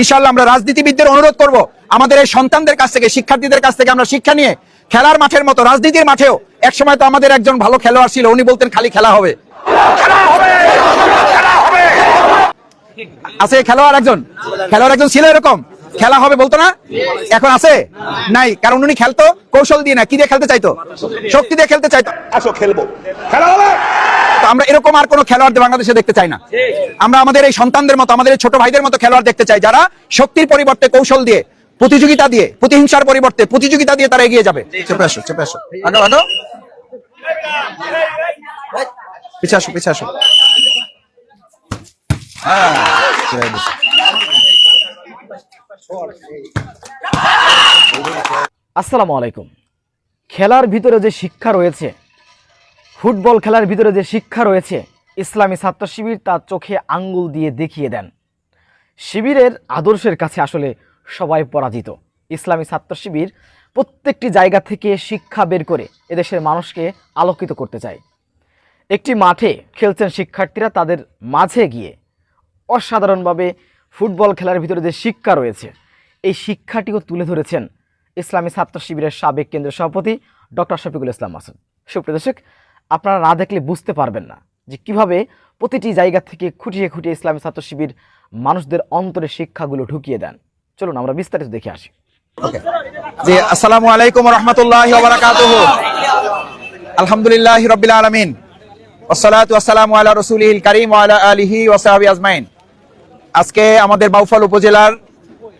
ইনশাল্লাহ আমরা রাজনীতিবিদদের অনুরোধ করব, আমাদের এই সন্তানদের কাছ থেকে, শিক্ষার্থীদের কাছ থেকে আমরা শিক্ষা নিয়ে খেলার মাঠের মতো, রাজনীতির মাঠেও একসময় তো আমাদের একজন ভালো খেলোয়াড় ছিল, উনি বলতেন খালি খেলা হবে। আছে খেলোয়াড় একজন? খেলোয়াড় একজন ছিল এরকম? খেলা হবে বলতো না? এখন আছে? নাই, কারণ উনি খেলতো, কৌশল দিয়ে না, কি দিয়ে খেলতে চাইতো? শক্তি দিয়ে খেলতে চাইতো। আসো, খেলব। খেলা হবে! আমরা এরকম আর কোনো খেলোয়াড়দের বাংলাদেশে দেখতে চাই না। আমরা আমাদের এই সন্তানদের মতো আমাদের এই ছোট ভাইদের মতো খেলোয়াড় দেখতে চাই যারা শক্তির পরিবর্তে কৌশল দিয়ে প্রতিযোগিতা দিয়ে প্রতিহিংসার পরিবর্তে প্রতিযোগিতা দিয়ে তারা এগিয়ে যাবে। চেপে আসো চেপে আসো। আগো আগো পিছে আসো পিছে আসো। ছেড়ে দিছি। আসসালামু আলাইকুম। খেলার ভিতরে যে শিক্ষা রয়েছে ফুটবল খেলার ভিতরে যে শিক্ষা রয়েছে, ইসলামী ছাত্র শিবির তার চোখে আঙ্গুল দিয়ে দেখিয়ে দেন। শিবিরের আদর্শের কাছে আসলে সবাই পরাজিত। ইসলামী ছাত্র শিবির প্রত্যেকটি জায়গা থেকে শিক্ষা বের করে এদেশের মানুষকে আলোকিত করতে চায়। একটি মাঠে খেলছেন শিক্ষার্থীরা তাদের মাঝে গিয়ে অসাধারণভাবে ফুটবল খেলার ভিতরে যে শিক্ষা রয়েছে, এই শিক্ষাটিও তুলে ধরেছেন ইসলামী ছাত্র শিবিরের সাবেক কেন্দ্রীয় সভাপতি ডক্টর শফিকুল ইসলাম মাসুদ। সুপ্রিয় দর্শক আপনারা না দেখলে বুঝতে পারবেন না যে কীভাবে প্রতিটি জায়গা থেকে খুঁটিয়ে খুঁটিয়ে ইসলামী ছাত্র শিবির মানুষদের অন্তরে শিক্ষাগুলো ঢুকিয়ে দেন। চলুন, আমরা বিস্তারিত দেখে আসি। জি, আসসালামু আলাইকুম রহমতুল্লাহ আলহামদুলিল্লাহ রবিল আলমিন। ওসালাতু আসসালামু আলা রসুলিল করিম আলা আলিহি ওসাহাবি আজমাইন। আজকে আমাদের বাউফল উপজেলার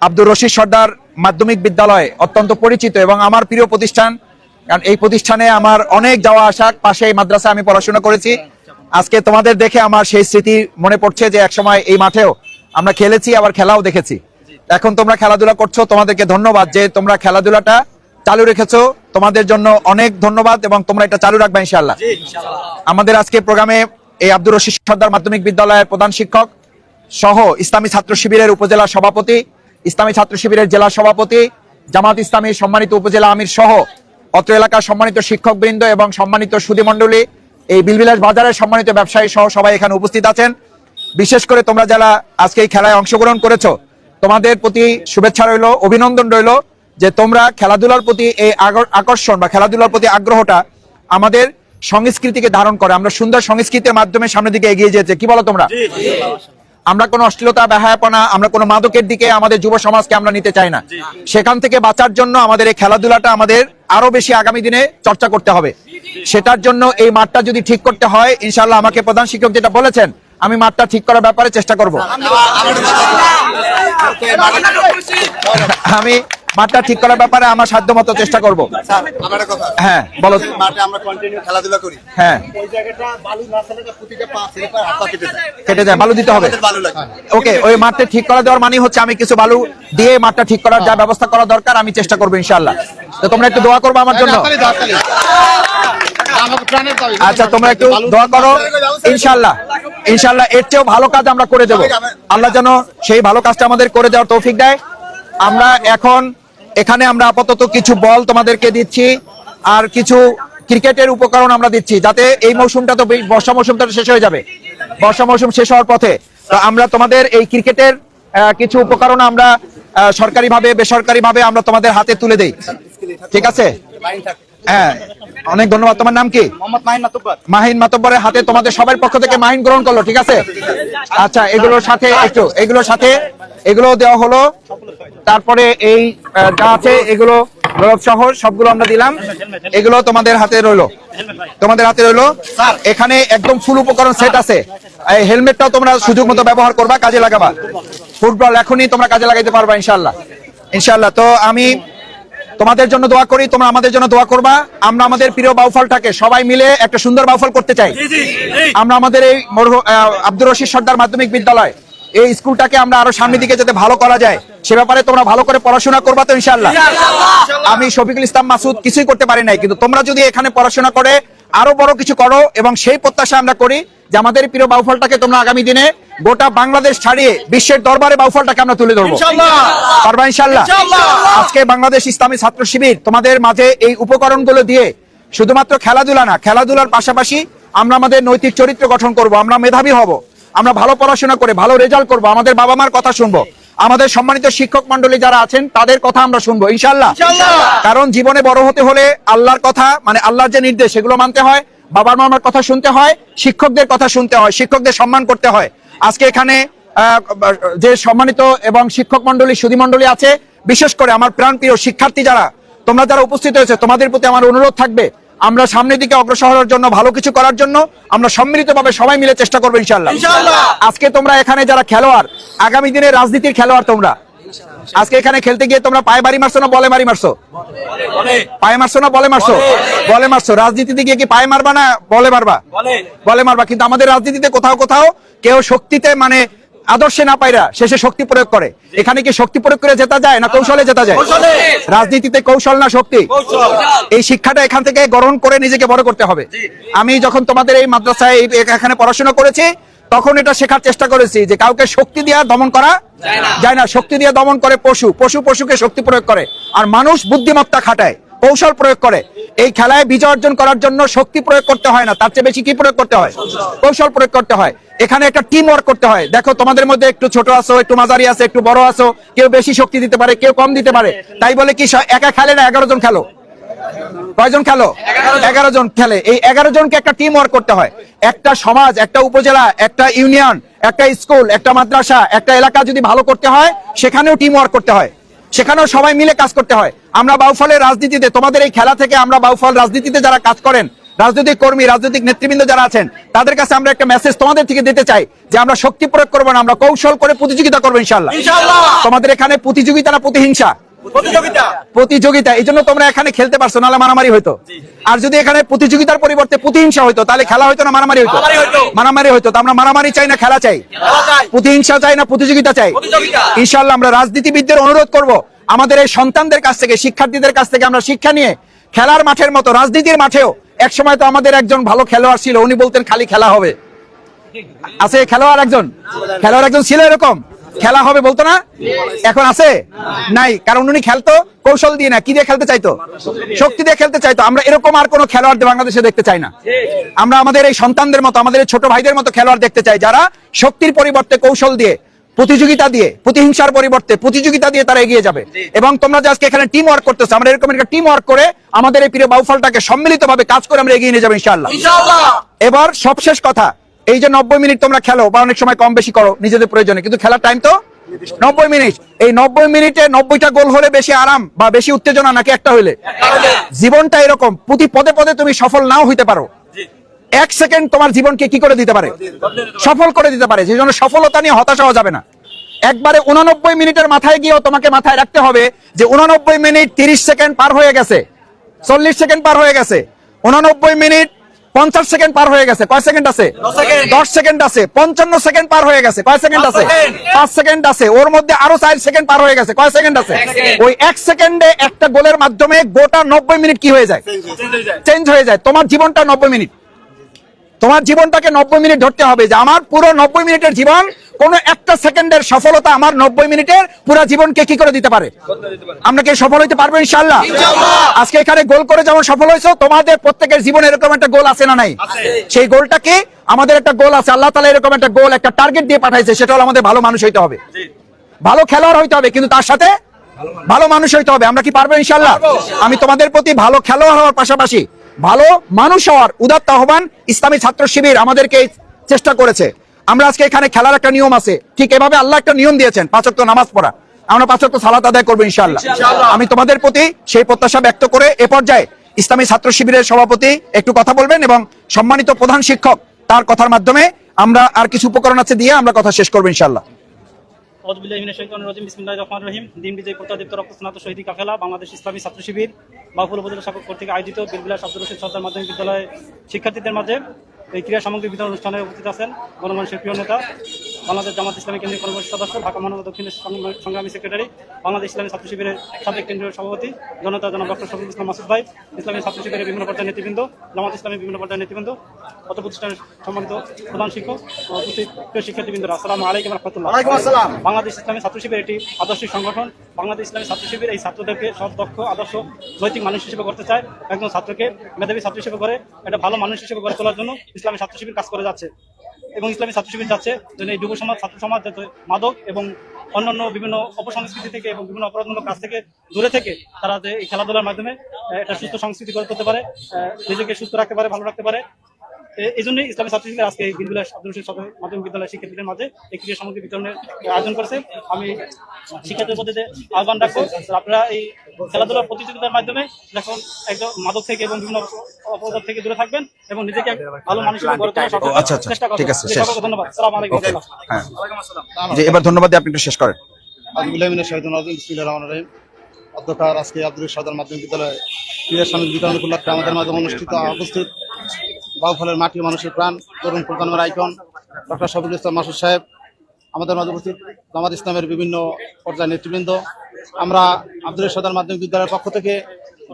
আব্দুর রশিদ সর্দার মাধ্যমিক বিদ্যালয় অত্যন্ত পরিচিত এবং আমার প্রিয় প্রতিষ্ঠান কারণ এই প্রতিষ্ঠানে আমার অনেক যাওয়া আসা পাশে এই মাদ্রাসা আমি পড়াশোনা করেছি। আজকে তোমাদের দেখে আমার সেই স্মৃতি মনে পড়ছে যে একসময় এই মাঠেও আমরা খেলেছি আবার খেলাও দেখেছি। এখন তোমরা খেলাধুলা করছ তোমাদেরকে ধন্যবাদ যে তোমরা খেলাধুলাটা চালু রেখেছো। তোমাদের জন্য অনেক ধন্যবাদ এবং তোমরা এটা চালু রাখবে ইনশাআল্লাহ। আমাদের আজকে প্রোগ্রামে এই আব্দুর রশিদ সর্দার মাধ্যমিক বিদ্যালয়ের প্রধান শিক্ষক সহ ইসলামী ছাত্র শিবিরের উপজেলা সভাপতি ইসলামী ছাত্র শিবিরের জেলা সভাপতি জামাত ইসলামী সম্মানিত উপজেলা আমির সহ অত্র এলাকার সম্মানিত শিক্ষকবৃন্দ এবং সম্মানিত সুধীমণ্ডলী, এই বিলবিলাস বাজারের সম্মানিত ব্যবসায়ী সহ সবাই এখানে উপস্থিত আছেন। বিশেষ করে তোমরা যারা আজকে এই খেলায় অংশগ্রহণ করেছ, তোমাদের প্রতি শুভেচ্ছা রইল, অভিনন্দন রইল যে তোমরা খেলাধুলার প্রতি এই আকর্ষণ বা খেলাধুলার প্রতি আগ্রহটা আমাদের সংস্কৃতিকে ধারণ করে, আমরা সুন্দর সংস্কৃতির মাধ্যমে সামনের দিকে এগিয়ে যেতে কি বলো তোমরা? আমরা কোনো অশ্লীলতা বেহায়াপনা আমরা কোনো মাদকের দিকে আমাদের যুব সমাজকে আমরা নিতে চাই না। সেখান থেকে বাঁচার জন্য আমাদের এই খেলাধুলাটা আমাদের আরও বেশি আগামী দিনে চর্চা করতে হবে। সেটার জন্য এই মাঠটা যদি ঠিক করতে হয় ইনশাল্লাহ আমাকে প্রধান শিক্ষক যেটা বলেছেন আমি মাঠটা ঠিক করার ব্যাপারে চেষ্টা করব। আমি মাঠটা ঠিক করার ব্যাপারে আমার সাধ্য মতো চেষ্টা করব। হ্যাঁ বলো। মাঠে আমরা কন্টিনিউ খেলাধুলা করি। হ্যাঁ। কেটে যায়। বালু দিতে হবে। ওকে ওই মাঠটা ঠিক করা দেওয়ার মানে হচ্ছে আমি কিছু বালু দিয়ে মাঠটা ঠিক করার যা ব্যবস্থা করা দরকার আমি চেষ্টা করব ইনশাল্লাহ তো তোমরা একটু দোয়া করব আমার জন্য? আচ্ছা তোমরা একটু দোয়া করো। ইনশাল্লাহ ইনশাল্লাহ এর চেয়েও ভালো কাজ আমরা করে দেবো। আল্লাহ যেন সেই ভালো কাজটা আমাদের করে দেওয়ার তৌফিক দেয়। আমরা এখন এখানে আমরা আপাতত কিছু বল তোমাদেরকে দিচ্ছি আর কিছু ক্রিকেটের উপকরণ আমরা দিচ্ছি যাতে এই মৌসুমটা তো বর্ষা মৌসুমটা শেষ হয়ে যাবে। বর্ষা মৌসুম শেষ হওয়ার পথে তো আমরা তোমাদের এই ক্রিকেটের কিছু উপকরণ আমরা সরকারি ভাবে বেসরকারি ভাবে আমরা তোমাদের হাতে তুলে দেই। ঠিক আছে? হ্যাঁ। অনেক ধন্যবাদ। তোমার নাম কি? মাহিন মাতব্বরের হাতে তোমাদের সবার পক্ষ থেকে মাহিন গ্রহণ করল ঠিক আছে? আচ্ছা এগুলোর সাথে একটু এগুলোর সাথে এগুলো দেওয়া হলো তারপরে এই যা আছে এগুলো গোলাপ শহর সবগুলো আমরা দিলাম। এগুলো তোমাদের হাতে রইল। তোমাদের হাতে রইল। এখানে একদম ফুল উপকরণ সেট আছে। এই হেলমেটটাও তোমরা সুযোগ মতো ব্যবহার করবা কাজে লাগাবা। ফুটবল এখনই তোমরা কাজে লাগাইতে পারবা ইনশাল্লাহ ইনশাল্লাহ তো আমি তোমাদের জন্য দোয়া করি তোমরা আমাদের জন্য দোয়া করবা। আমরা আমাদের প্রিয় বাউফলটাকে সবাই মিলে একটা সুন্দর বাউফল করতে চাই। আমরা আমাদের এই আব্দুর রশিদ সর্দার মাধ্যমিক বিদ্যালয় এই স্কুলটাকে আমরা আরও সামনের দিকে যাতে ভালো করা যায় সে ব্যাপারে তোমরা ভালো করে পড়াশোনা করবা তো ইনশাল্লাহ আমি শফিকুল ইসলাম মাসুদ কিছুই করতে পারি নাই কিন্তু তোমরা যদি এখানে পড়াশোনা করে আরও বড় কিছু করো এবং সেই প্রত্যাশা আমরা করি যে আমাদের প্রিয় বাউফলটাকে তোমরা আগামী দিনে গোটা বাংলাদেশ ছাড়িয়ে বিশ্বের দরবারে বাউফলটাকে আমরা তুলে ধরবো। পারবা ইনশাল্লাহ আজকে বাংলাদেশ ইসলামী ছাত্র শিবির তোমাদের মাঝে এই উপকরণগুলো দিয়ে শুধুমাত্র খেলাধুলা না খেলাধুলার পাশাপাশি আমরা আমাদের নৈতিক চরিত্র গঠন করব আমরা মেধাবী হব। আমরা ভালো পড়াশোনা করে ভালো রেজাল্ট করব আমাদের বাবা মার কথা শুনব। আমাদের সম্মানিত শিক্ষক মন্ডলী যারা আছেন তাদের কথা আমরা শুনব ইনশাল্লাহ কারণ জীবনে বড় হতে হলে আল্লাহর কথা মানে আল্লাহর যে নির্দেশ সেগুলো মানতে হয় বাবার মামার কথা শুনতে হয় শিক্ষকদের কথা শুনতে হয় শিক্ষকদের সম্মান করতে হয়। আজকে এখানে যে সম্মানিত এবং শিক্ষক মন্ডলী সুধী মন্ডলী আছে বিশেষ করে আমার প্রাণপ্রিয় শিক্ষার্থী যারা তোমরা যারা উপস্থিত হয়েছে তোমাদের প্রতি আমার অনুরোধ থাকবে আমরা সামনের দিকে অগ্রসর হওয়ার জন্য ভালো কিছু করার জন্য আমরা সম্মিলিতভাবে সবাই মিলে চেষ্টা করব ইনশাল্লাহ আজকে তোমরা এখানে যারা খেলোয়াড় আগামী দিনে রাজনীতির খেলোয়াড় তোমরা। আজকে এখানে খেলতে গিয়ে তোমরা পায়ে বাড়ি মারছো না বলে মারি মারছো? পায়ে মারছো না বলে মারছো? বলে। মারছো। রাজনীতিতে গিয়ে কি পায়ে মারবা না বলে মারবা? বলে মারবা। কিন্তু আমাদের রাজনীতিতে কোথাও কোথাও কেউ শক্তিতে মানে আদর্শে না পাইরা শেষে শক্তি প্রয়োগ করে। এখানে কি শক্তি প্রয়োগ করে জেতা যায় না কৌশলে জেতা যায়? রাজনীতিতে কৌশল না শক্তি? এই শিক্ষাটা এখান থেকে গ্রহণ করে নিজেকে বড় করতে হবে। আমি যখন তোমাদের এই মাদ্রাসায় এখানে পড়াশোনা করেছি তখন এটা শেখার চেষ্টা করেছি যে কাউকে শক্তি দিয়ে দমন করা যায় না। শক্তি দিয়ে দমন করে পশু। পশু পশুকে শক্তি প্রয়োগ করে। আর মানুষ বুদ্ধিমত্তা খাটায় কৌশল প্রয়োগ করে। এই খেলায় বিজয় অর্জন করার জন্য শক্তি প্রয়োগ করতে হয় না, তার চেয়ে বেশি কি প্রয়োগ করতে হয়? কৌশল প্রয়োগ করতে হয়। এখানে একটা টিম ওয়ার্ক করতে হয়। দেখো, তোমাদের মধ্যে একটু ছোট আছো, একটু মাঝারি আছে, একটু বড় আছো, কেউ বেশি শক্তি দিতে পারে, কেউ কম দিতে পারে। তাই বলে কি একা খেলে না, এগারো জন খেলো? কয়জন খেলো? এগারো জন খেলে। এই এগারো জনকে একটা টিম ওয়ার্ক করতে হয়। একটা সমাজ, একটা উপজেলা, একটা ইউনিয়ন একটা স্কুল একটা মাদ্রাসা, একটা এলাকা যদি ভালো করতে হয়, সেখানেও টিম ওয়ার্ক করতে হয়। সেখানেও সবাই মিলে কাজ করতে হয়। আমরা বাউফলের রাজনীতিতে তোমাদের এই খেলা থেকে আমরা বাউফল রাজনীতিতে যারা কাজ করেন রাজনৈতিক কর্মী রাজনৈতিক নেতৃবৃন্দ যারা আছেন তাদের কাছে আমরা একটা মেসেজ তোমাদের থেকে দিতে চাই যে আমরা শক্তি প্রয়োগ করব না আমরা কৌশল করে প্রতিযোগিতা করব ইনশাল্লাহ তোমাদের এখানে প্রতিযোগিতা না প্রতিহিংসা। প্রতিযোগিতা। এই জন্য তোমরা এখানে খেলতে পারছ নাহলে মারামারি হইতো। আর যদি এখানে প্রতিযোগিতার পরিবর্তে প্রতিহিংসা হইতো তাহলে খেলা হইতো না মারামারি হইতো? মারামারি হইতো। আমরা মারামারি চাই না খেলা চাই? প্রতিহিংসা চাই না প্রতিযোগিতা চাই? ইনশাল্লাহ আমরা রাজনীতিবিদদের অনুরোধ করব আমাদের এই সন্তানদের কাছ থেকে শিক্ষার্থীদের কাছ থেকে আমরা শিক্ষা নিয়ে খেলার মাঠের মতো রাজনীতির মাঠেও এক সময় তো আমাদের একজন ভালো খেলোয়াড় ছিল উনি বলতেন খালি খেলা হবে। আছে খেলোয়াড় একজন? খেলোয়াড় একজন ছিল এরকম? খেলা হবে বলতো না? এখন আছে? নাই। কারণ উনি খেলতো কৌশল দিয়ে না। কি দিয়ে খেলতে চাইতো? শক্তি দিয়ে খেলতে চাইতো। আমরা এরকম আর কোনো খেলোয়াড় বাংলাদেশে দেখতে চাই না। আমরা আমাদের এই সন্তানদের মতো আমাদের ছোট ভাইদের মতো খেলোয়াড় দেখতে চাই যারা শক্তির পরিবর্তে কৌশল দিয়ে প্রতিযোগিতা দিয়ে প্রতিহিংসার পরিবর্তে প্রতিযোগিতা দিয়ে তারা এগিয়ে যাবে। এবং তোমরা যে আজকে এখানে টিম ওয়ার্ক করতেছো আমরা এরকম একটা টিম ওয়ার্ক করে আমাদের এই প্রিয় বাউফলটাকে সম্মিলিতভাবে কাজ করে আমরা এগিয়ে নিয়ে যাব ইনশাআল্লাহ। এবার সবশেষ কথা এই যে নব্বই মিনিট তোমরা খেলো বা অনেক সময় কম বেশি করো নিজেদের প্রয়োজনে। কিন্তু খেলার টাইম তো নব্বই মিনিট। এই নব্বই মিনিটে নব্বইটা গোল হলে বেশি আরাম বা বেশি উত্তেজনা নাকি একটা হইলে? জীবনটা এরকম প্রতি পদে পদে তুমি সফল নাও হইতে পারো। এক সেকেন্ড তোমার জীবনকে কি করে দিতে পারে? সফল করে দিতে পারে সেই জন্য সফলতা নিয়ে হতাশা হওয়া যাবে না। একবারে উনানব্বই মিনিটের মাথায় গিয়েও তোমাকে মাথায় রাখতে হবে যে উনানব্বই মিনিট তিরিশ সেকেন্ড পার হয়ে গেছে চল্লিশ সেকেন্ড পার হয়ে গেছে। উনানব্বই মিনিট পঞ্চাশ সেকেন্ড পার হয়ে গেছে। কয় সেকেন্ড আছে? দশ সেকেন্ড। আছে। পঞ্চান্ন সেকেন্ড পার হয়ে গেছে। কয় সেকেন্ড আছে? পাঁচ সেকেন্ড আছে। ওর মধ্যে আরও চার সেকেন্ড পার হয়ে গেছে। কয় সেকেন্ড আছে? ওই এক সেকেন্ডে একটা গোলের মাধ্যমে গোটা নব্বই মিনিট কি হয়ে যায়? চেঞ্জ হয়ে যায়। তোমার জীবনটা নব্বই মিনিট। তোমার জীবনটাকে নব্বই মিনিট ধরতে হবে যে আমার পুরো নব্বই মিনিটের জীবন কোন একটা সেকেন্ডের সফলতা আমার নব্বই মিনিটের পুরো জীবনকে কি করে দিতে পারে? আমরা কি সফল হইতে পারব ইনশাল্লাহ আজকে এখানে গোল করে যেমন সফল হয়েছো তোমাদের প্রত্যেকের জীবনে এরকম একটা গোল আছে না নাই? সেই গোলটা কি? আমাদের একটা গোল আছে আল্লাহ তালা এরকম একটা গোল একটা টার্গেট দিয়ে পাঠাইছে সেটা হলো আমাদের ভালো মানুষ হইতে হবে। ভালো খেলোয়াড় হইতে হবে কিন্তু তার সাথে ভালো মানুষ। হইতে হবে। আমরা কি পারব ইনশাল্লাহ আমি তোমাদের প্রতি ভালো খেলোয়াড় হওয়ার পাশাপাশি ভালো মানুষ হওয়ার উদাত্ত আহ্বান ইসলামী ছাত্র শিবির আমাদেরকে চেষ্টা করেছে। আমরা আজকে এখানে খেলার একটা নিয়ম আছে। ঠিক এভাবে আল্লাহ একটা নিয়ম দিয়েছেন পাঁচক্ত নামাজ পড়া। আমরা পাঁচক্ত সালাত আদায় করব ইনশাল্লাহ আমি তোমাদের প্রতি সেই প্রত্যাশা ব্যক্ত করে এ পর্যায়ে ইসলামী ছাত্র শিবিরের সভাপতি একটু কথা বলবেন এবং সম্মানিত প্রধান শিক্ষক তার কথার মাধ্যমে আমরা আর কিছু উপকরণ আছে দিয়ে আমরা কথা শেষ করব ইনশাল্লাহ বাংলাদেশ ইসলামী ছাত্র শিবির বাহুল উপজেলা কর্তৃক আয়োজিত মাধ্যমিক বিদ্যালয়ের শিক্ষার্থীদের মাঝে এই ক্রীড়া সামগ্রী বিতরণ অনুষ্ঠানে উপস্থিত আছেন গণমানুষের প্রিয় নেতা বাংলাদেশ জামাত ইসলামী কেন্দ্রীয় কর্মসূচি সদস্য ঢাকা মহানগর দক্ষিণের সংগ্রামী- সেক্রেটারি বাংলাদেশ ইসলামী ছাত্র শিবিরের সাবেক কেন্দ্রীয় সভাপতি জনতা জনাব ডক্টর শফিকুল ইসলাম মাসুদ ভাই ইসলামী ছাত্র শিবিরের বিভিন্ন পর্যায়ের নেতৃবৃন্দ জামাত ইসলামের বিভিন্ন পর্যায়ের নেতৃবৃন্দ অত প্রতিষ্ঠানের সম্মানিত প্রধান শিক্ষক প্রিয় শিক্ষার্থীবৃন্দরা আসসালামু আলাইকুম রহমতুল্লাহ। বাংলাদেশ ইসলামী ছাত্র শিবির একটি আদর্শিক সংগঠন। বাংলাদেশ ইসলামী ছাত্র শিবির এই ছাত্রদেরকে সব দক্ষ আদর্শ নৈতিক মানুষ হিসেবে করতে চায়। একজন ছাত্রকে মেধাবী ছাত্র হিসেবে করে একটা ভালো মানুষ হিসেবে গড়ে তোলার জন্য ইসলামী ছাত্র শিবির কাজ করে যাচ্ছে। এবং ইসলামী ছাত্র শিবির যাচ্ছে যেন এই যুব সমাজ ছাত্র সমাজ যাতে মাদক এবং অন্যান্য বিভিন্ন অপসংস্কৃতি থেকে এবং বিভিন্ন অপরাধমূলক কাজ থেকে দূরে থেকে তারা যে এই খেলাধুলার মাধ্যমে একটা সুস্থ সংস্কৃতি গড়ে তুলতে পারে নিজেকে সুস্থ রাখতে পারে, ভালো রাখতে পারে। এই জন্যই ইসলামী ছাত্রীদের আজকে এই বিদ্যালয় আব্দুল রশিদ সদর মাধ্যমিক বিদ্যালয় শিক্ষার্থীদের মাঝে এই ক্রীড়া সামগ্রী বিতরণের আয়োজন করেছে। আমি শিক্ষার্থীদের মধ্যে যে আহ্বান রাখব আপনারা এই খেলাধুলার প্রতিযোগিতার মাধ্যমে যখন একদম মাদক থেকে এবং বিভিন্ন অপরাধ থেকে দূরে থাকবেন এবং নিজেকে ভালো মানুষ হিসেবে গড়ে তোলার আচ্ছা, আচ্ছা, চেষ্টা করবেন। ঠিক আছে, শেষ। ধন্যবাদ। সালাম আলাইকুম। হ্যাঁ। জি এবার ধন্যবাদ দিয়ে আপনি একটু শেষ করেন। অধ্যক্ষার আজকে আব্দুল সদর মাধ্যমিক বিদ্যালয়ে ক্রীড়া সামগ্রী বিতরণ উপলক্ষে আমাদের মাঝে অনুষ্ঠিত উপস্থিত বাউফলের মাটি মানুষের প্রাণ, তরুণ প্রজন্মের আইকন, ডক্টর শফিকুল ইসলাম মাসুদ সাহেব, আমাদের মাঝে উপস্থিত জামাত ইসলামের বিভিন্ন পর্যায়ের নেতৃবৃন্দ। আমরা আব্দুল সদর মাধ্যমিক বিদ্যালয়ের পক্ষ থেকে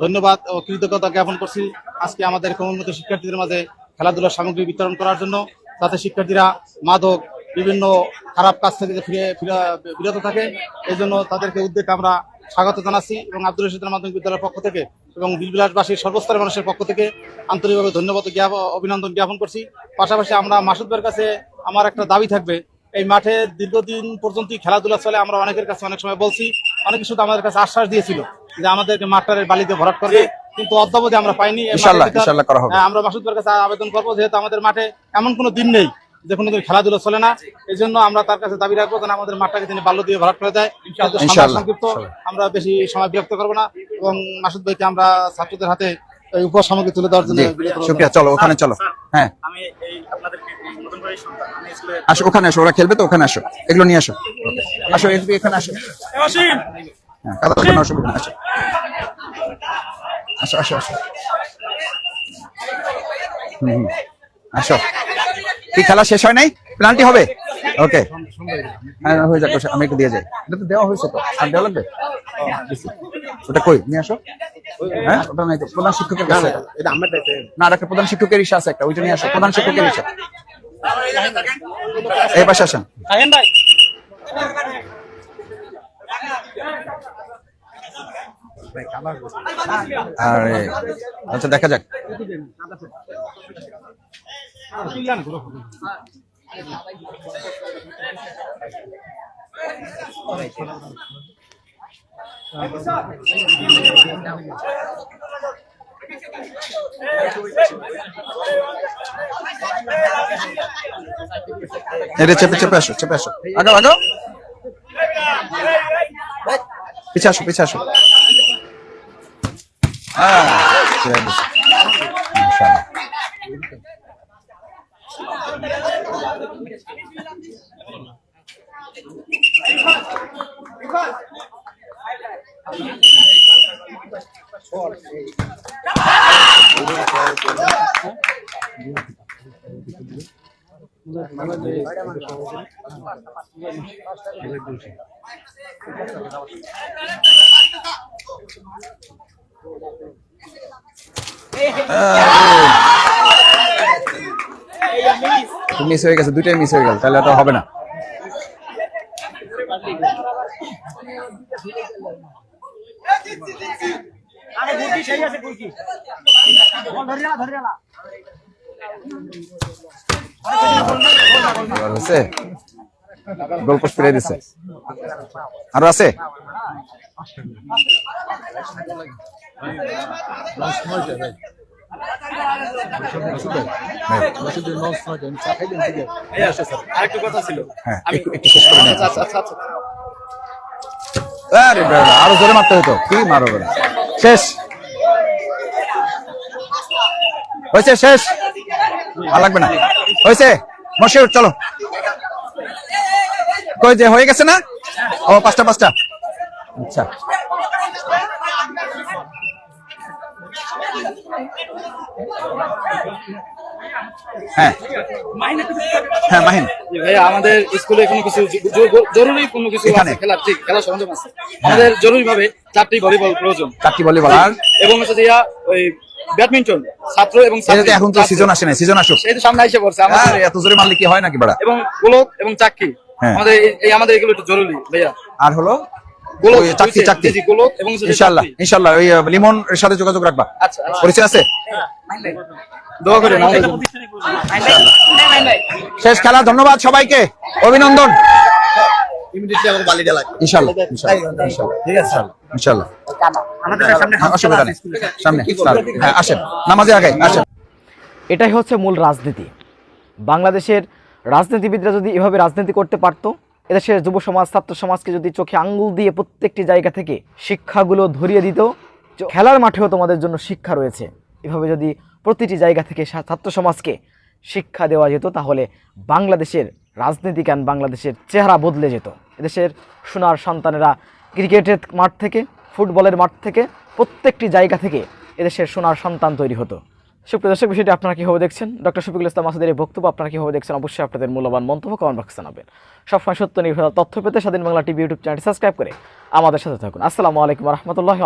ধন্যবাদ ও কৃতজ্ঞতা জ্ঞাপন করছি আজকে আমাদের উন্নত শিক্ষার্থীদের মাঝে খেলাধুলার সামগ্রী বিতরণ করার জন্য। যাতে শিক্ষার্থীরা মাদক, বিভিন্ন খারাপ কাজ থেকে ফিরে, ফিরে- বিরত থাকে এই জন্য তাদেরকে উদ্যোগ আমরা স্বাগত জানাচ্ছি এবং আব্দুল রশিদ মাধ্যমিক বিদ্যালয়ের পক্ষ থেকে এবং বিলবিলাসবাসীর সর্বস্তরের মানুষের পক্ষ থেকে আন্তরিকভাবে ধন্যবাদ অভিনন্দন জ্ঞাপন করছি। পাশাপাশি আমরা মাসুদ ভাইয়ের কাছে আমার একটা দাবি থাকবে। এই মাঠে দীর্ঘদিন পর্যন্ত খেলাধুলা চলে আমরা অনেকের কাছে অনেক সময় বলছি অনেক কিছু আমাদের কাছে আশ্বাস দিয়েছিল যে আমাদেরকে মাঠটারের বালিতে ভরাট করবে কিন্তু অদ্যাবধি আমরা পাইনি। হ্যাঁ, আমরা মাসুদ ভাইয়ের কাছে আবেদন করব যেহেতু আমাদের মাঠে এমন কোনো দিন নেই। যে কোনো খেলাধুলা চলে না। এই জন্য আমরা তার কাছে দাবি রাখব যেন আমাদের মাঠটাকে তিনি বাল্য দিয়ে ভরাট করে দেয়। সংক্ষিপ্ত আমরা বেশি সময় বিরক্ত করব না এবং মাসুদ ভাইকে আমরা ছাত্রদের হাতে এই উপহার সামগ্রী তুলে দেওয়ার জন্য। শুক্রিয়া চলো ওখানে চলো। হ্যাঁ। আসো ওখানে আসো ওরা খেলবে তো ওখানে আসো। এগুলো নিয়ে আসো। আসো এখানে আসো। হ্যাঁ কাদা কোনো অসুবিধা আসো। আসো আসো আসো। হুম, হুম। আসো। কি খেলা শেষ হয় নাই? প্লান্টি হবে? ওকে হ্যাঁ হয়ে যাক আমি একটু দিয়ে যাই। এটা তো দেওয়া হয়েছে তো। আর দেওয়া লাগবে? ওটা কই? নিয়ে আসো। হ্যাঁ ওটা নাই তো। প্রধান শিক্ষকের কাছে। না একটা প্রধান শিক্ষকের ইসা আছে একটা। ওইটা নিয়ে আসো। প্রধান শিক্ষকের ইসা এই পাশে আসেন। ভাই আর আচ্ছা দেখা যাক। এটা চেপে চেপে আসো চেপে আসো। আগাও আগাও। পিছে আসো পিছে আসো। দিছি। ইনশাআল্লাহ। মিস হয়ে গেছে, দুইটাই মিস হয়ে গেল, তাহলে তো হবে না। হয়েছে? ফিরে আরও আছে? হ্যাঁ নিন। আরে বাবা, আরও জোরে মারতে হতো কি মারো শেষ হয়েছে শেষ আর লাগবে না হয়েছে মশিউর চলো কই যে হয়ে গেছে না ও পাঁচটা পাঁচটা আচ্ছা হ্যাঁ। হ্যাঁ মাহিন। ভাইয়া আমাদের স্কুলে কোনো কিছু জরুরি কোনো কিছু আছে? ঠিক সরঞ্জাম আছে। আমাদের জরুরি ভাবে চারটি ভলিবল প্রয়োজন। চারটি ভলিবল আর? এবং হচ্ছে ওই ব্যাডমিন্টন ছাত্র এবং এখন তো। সিজন আসে না সিজন আসুক। তো সামনে এসে পড়ছে আরে আমাদের এত জোরে মারলে কি হয় নাকি বাড়া? এবং গোলক এবং চাকরি হ্যাঁ। আমাদের এই- আমাদের এগুলো একটু জরুরি ভাইয়া। আর হলো? চাকতি চাকতি। চাকরি। ইনশাআল্লাহ ওই লিমন এর সাথে যোগাযোগ রাখবা। আচ্ছা আচ্ছা। পরিচয় আছে? দোয়া করেন শেষ খেলা ধন্যবাদ সবাইকে। অভিনন্দন। ইমিডিয়েটলি আমাকে বালি দেওয়া লাগবে। ইনশাল্লাহ ইনশাল্লাহ ইনশাল্লাহ ঠিক আছে ইনশাল্লাহ হ্যাঁ, অসুবিধা নেই। সামনে হ্যাঁ আসেন। নামাজে আগে আসেন। এটাই হচ্ছে মূল রাজনীতি। বাংলাদেশের রাজনীতিবিদরা যদি এভাবে রাজনীতি করতে পারতো এদেশের যুব সমাজ, ছাত্র সমাজকে যদি চোখে আঙ্গুল দিয়ে প্রত্যেকটি জায়গা থেকে শিক্ষাগুলো ধরিয়ে দিত খেলার মাঠেও তোমাদের জন্য শিক্ষা রয়েছে। এভাবে যদি প্রতিটি জায়গা থেকে ছাত্র সমাজকে শিক্ষা দেওয়া যেত, তাহলে বাংলাদেশের রাজনীতিকান বাংলাদেশের চেহারা বদলে যেত? এদেশের সোনার সন্তানেরা ক্রিকেটের মাঠ থেকে, ফুটবলের মাঠ থেকে, প্রত্যেকটি জায়গা থেকে এদেশের সোনার সন্তান তৈরি হতো। সুপ্রিয় দর্শক, বিষয়টি আপনারা কীভাবে দেখছেন? ডক্টর শফিকুল ইসলাম আসাদের এই বক্তব্য আপনারা কীভাবে দেখছেন? অবশ্যই আপনাদের মূল্যবান মন্তব্য কমেন্ট বক্সে জানাবেন। সবসময় সত্য নির্ভর তথ্য পেতে Swadhin Bangla TV YouTube channel subscribe করে আমাদের সাথে থাকুন। আসসালামু আলাইকুম রহমতুল্লাহ